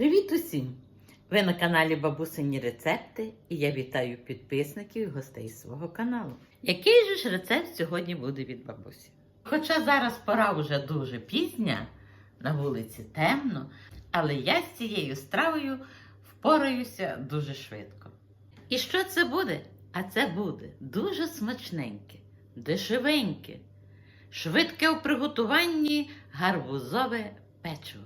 Привіт усім! Ви на каналі Бабусині Рецепти і я вітаю підписників і гостей свого каналу. Який же ж рецепт сьогодні буде від бабусі? Хоча зараз пора вже дуже пізня, на вулиці темно, але я з цією стравою впораюся дуже швидко. І що це буде? А це буде дуже смачненьке, дешевеньке, швидке у приготуванні гарбузове печиво.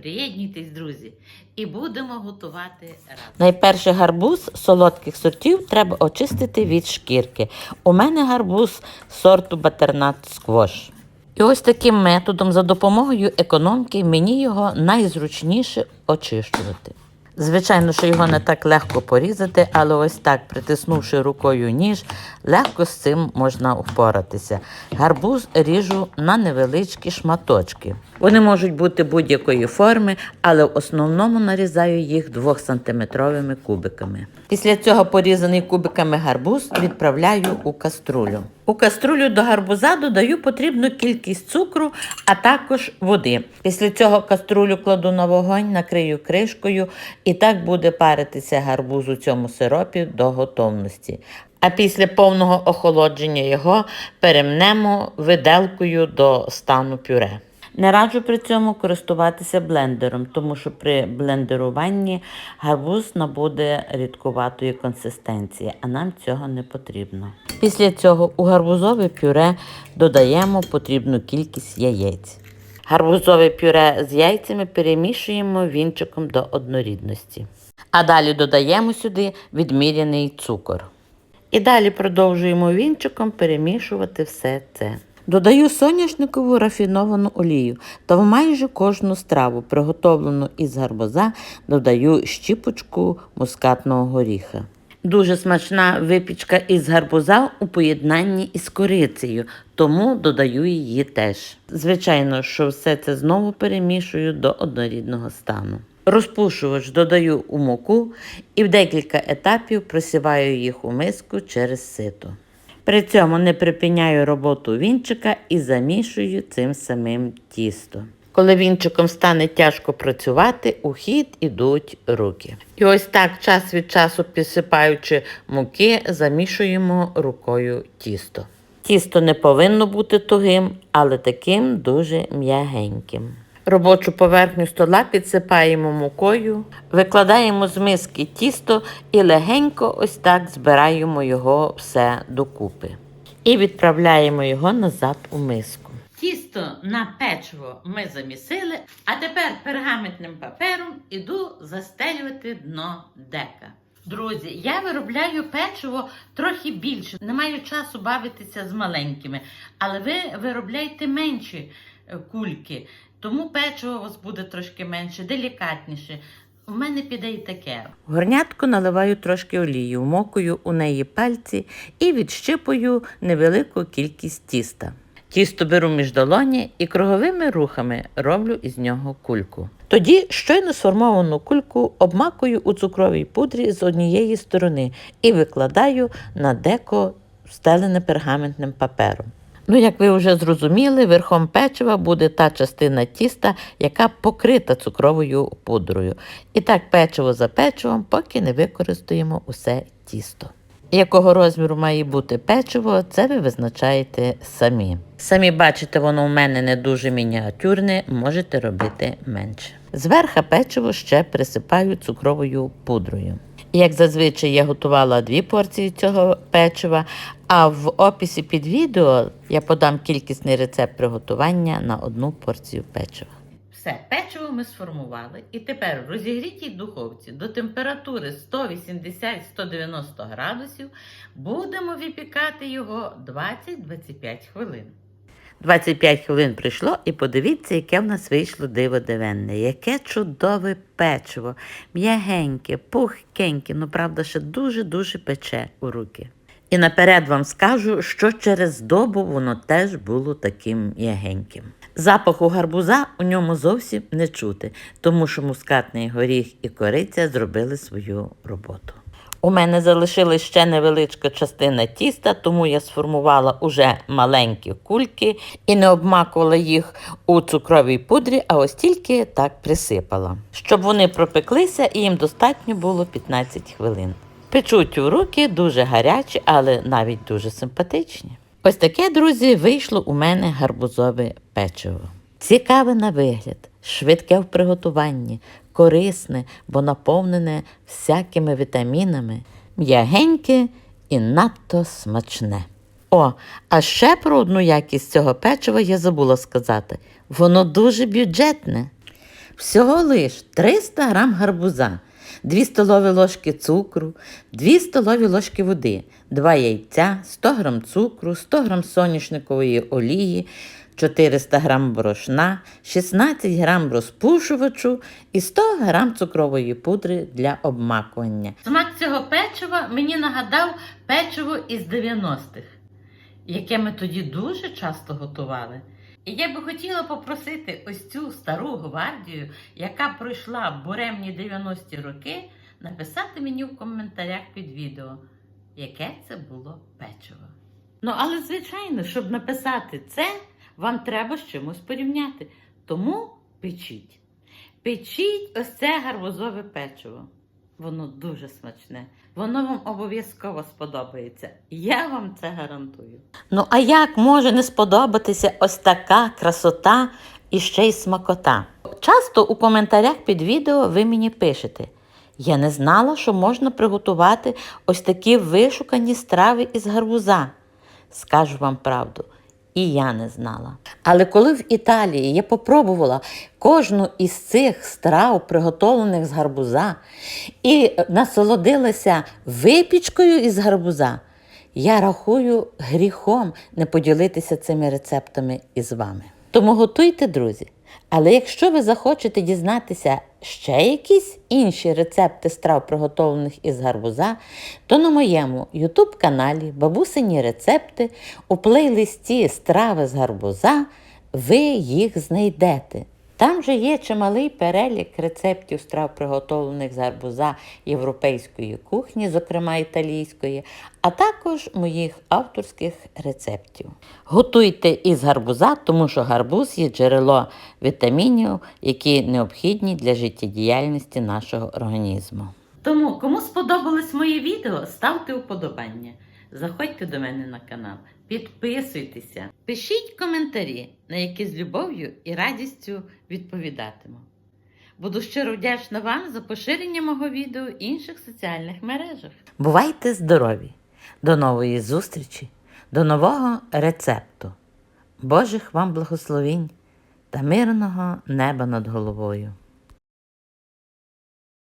Приєднуйтесь, друзі, і будемо готувати разом. Найперше гарбуз солодких сортів треба очистити від шкірки. У мене гарбуз сорту батернат сквош. І ось таким методом, за допомогою економки, мені його найзручніше очищувати. Звичайно, що його не так легко порізати, але ось так, притиснувши рукою ніж, легко з цим можна впоратися. Гарбуз ріжу на невеличкі шматочки. Вони можуть бути будь-якої форми, але в основному нарізаю їх 2-сантиметровими кубиками. Після цього порізаний кубиками гарбуз відправляю у каструлю. У каструлю до гарбуза додаю потрібну кількість цукру, а також води. Після цього каструлю кладу на вогонь, накрию кришкою, і так буде паритися гарбуз у цьому сиропі до готовності. А після повного охолодження його перемнемо виделкою до стану пюре. Не раджу при цьому користуватися блендером, тому що при блендеруванні гарбуз набуде рідкуватої консистенції, а нам цього не потрібно. Після цього у гарбузове пюре додаємо потрібну кількість яєць. Гарбузове пюре з яйцями перемішуємо вінчиком до однорідності. А далі додаємо сюди відміряний цукор. І далі продовжуємо вінчиком перемішувати все це. Додаю соняшникову рафіновану олію та в майже кожну страву, приготовлену із гарбуза, додаю щіпочку мускатного горіха. Дуже смачна випічка із гарбуза у поєднанні із корицею, тому додаю її теж. Звичайно, що все це знову перемішую до однорідного стану. Розпушувач додаю у муку і в декілька етапів просіваю їх у миску через сито. При цьому не припиняю роботу вінчика і замішую цим самим тісто. Коли вінчиком стане тяжко працювати, у хід ідуть руки. І ось так час від часу підсипаючи муки, замішуємо рукою тісто. Тісто не повинно бути тугим, але таким дуже м'ягеньким. Робочу поверхню стола підсипаємо мукою, викладаємо з миски тісто і легенько ось так збираємо його все докупи. І відправляємо його назад у миску. Тісто на печиво ми замісили, а тепер пергаментним папером іду застелювати дно дека. Друзі, я виробляю печиво трохи більше. Не маю часу бавитися з маленькими, але ви виробляйте менші е, кульки, тому печиво у вас буде трошки менше, делікатніше. У мене піде і таке. Горнятку наливаю трошки олії, вмокую у неї пальці і відщипую невелику кількість тіста. Тісто беру між долоні і круговими рухами роблю із нього кульку. Тоді щойно сформовану кульку обмакую у цукровій пудрі з однієї сторони і викладаю на деко встелене пергаментним папером. Ну, як ви вже зрозуміли, верхом печива буде та частина тіста, яка покрита цукровою пудрою. І так печиво за печивом, поки не використаємо усе тісто. Якого розміру має бути печиво, це ви визначаєте самі. Самі бачите, воно у мене не дуже мініатюрне, можете робити менше. Зверха печиво ще присипаю цукровою пудрою. Як зазвичай я готувала дві порції цього печива, а в описі під відео я подам кількісний рецепт приготування на одну порцію печива. Все, печиво ми сформували. І тепер в духовці до температури 180-190 градусів будемо випікати його 20-25 хвилин. 25 хвилин прийшло, і подивіться, яке в нас вийшло диво дивенне. Яке чудове печиво, м'ягеньке, пухкеньке, ну правда, ще дуже-дуже пече у руки. І наперед вам скажу, що через добу воно теж було таким м'ягеньким. Запаху гарбуза у ньому зовсім не чути, тому що мускатний горіх і кориця зробили свою роботу. У мене залишилась ще невеличка частина тіста, тому я сформувала уже маленькі кульки і не обмакувала їх у цукровій пудрі, а ось тільки так присипала, щоб вони пропеклися і їм достатньо було 15 хвилин. Печуть у руки дуже гарячі, але навіть дуже симпатичні. Ось таке, друзі, вийшло у мене гарбузове печиво. Цікаве на вигляд, швидке в приготуванні, корисне, бо наповнене всякими вітамінами, м'ягеньке і надто смачне. О, а ще про одну якість цього печива я забула сказати. Воно дуже бюджетне. Всього лиш 300 грам гарбуза, 2 столові ложки цукру, 2 столові ложки води, 2 яйця, 100 грам цукру, 100 грам соняшникової олії, 400 грам борошна, 16 грам розпушувачу і 100 грам цукрової пудри для обмакування. Смак цього печива мені нагадав печиво із 90-х, яке ми тоді дуже часто готували. І я би хотіла попросити ось цю стару гвардію, яка пройшла буремні 90-ті роки, написати мені в коментарях під відео, яке це було печиво. Ну, але звичайно, щоб написати це, вам треба з чимось порівняти. Тому печіть. Печіть ось це гарбузове печиво. Воно дуже смачне. Воно вам обов'язково сподобається. Я вам це гарантую. Ну, а як може не сподобатися ось така красота і ще й смакота? Часто у коментарях під відео ви мені пишете. Я не знала, що можна приготувати ось такі вишукані страви із гарбуза. Скажу вам правду, і я не знала. Але коли в Італії я попробувала кожну із цих страв, приготовлених з гарбуза, і насолодилася випічкою із гарбуза, я рахую гріхом не поділитися цими рецептами із вами. Тому готуйте, друзі. Але якщо ви захочете дізнатися ще якісь інші рецепти страв, приготовлених із гарбуза, то на моєму YouTube каналі Бабусині рецепти у плейлисті Страви з гарбуза ви їх знайдете. Там же є чималий перелік рецептів страв, приготовлених з гарбуза європейської кухні, зокрема італійської, а також моїх авторських рецептів. Готуйте із гарбуза, тому що гарбуз є джерело вітамінів, які необхідні для життєдіяльності нашого організму. Тому, кому сподобалось моє відео, ставте вподобання. Заходьте до мене на канал, підписуйтеся, пишіть коментарі, на які з любов'ю і радістю відповідатиму. Буду щиро вдячна вам за поширення мого відео в інших соціальних мережах. Бувайте здорові! До нової зустрічі, до нового рецепту. Божих вам благословінь та мирного неба над головою.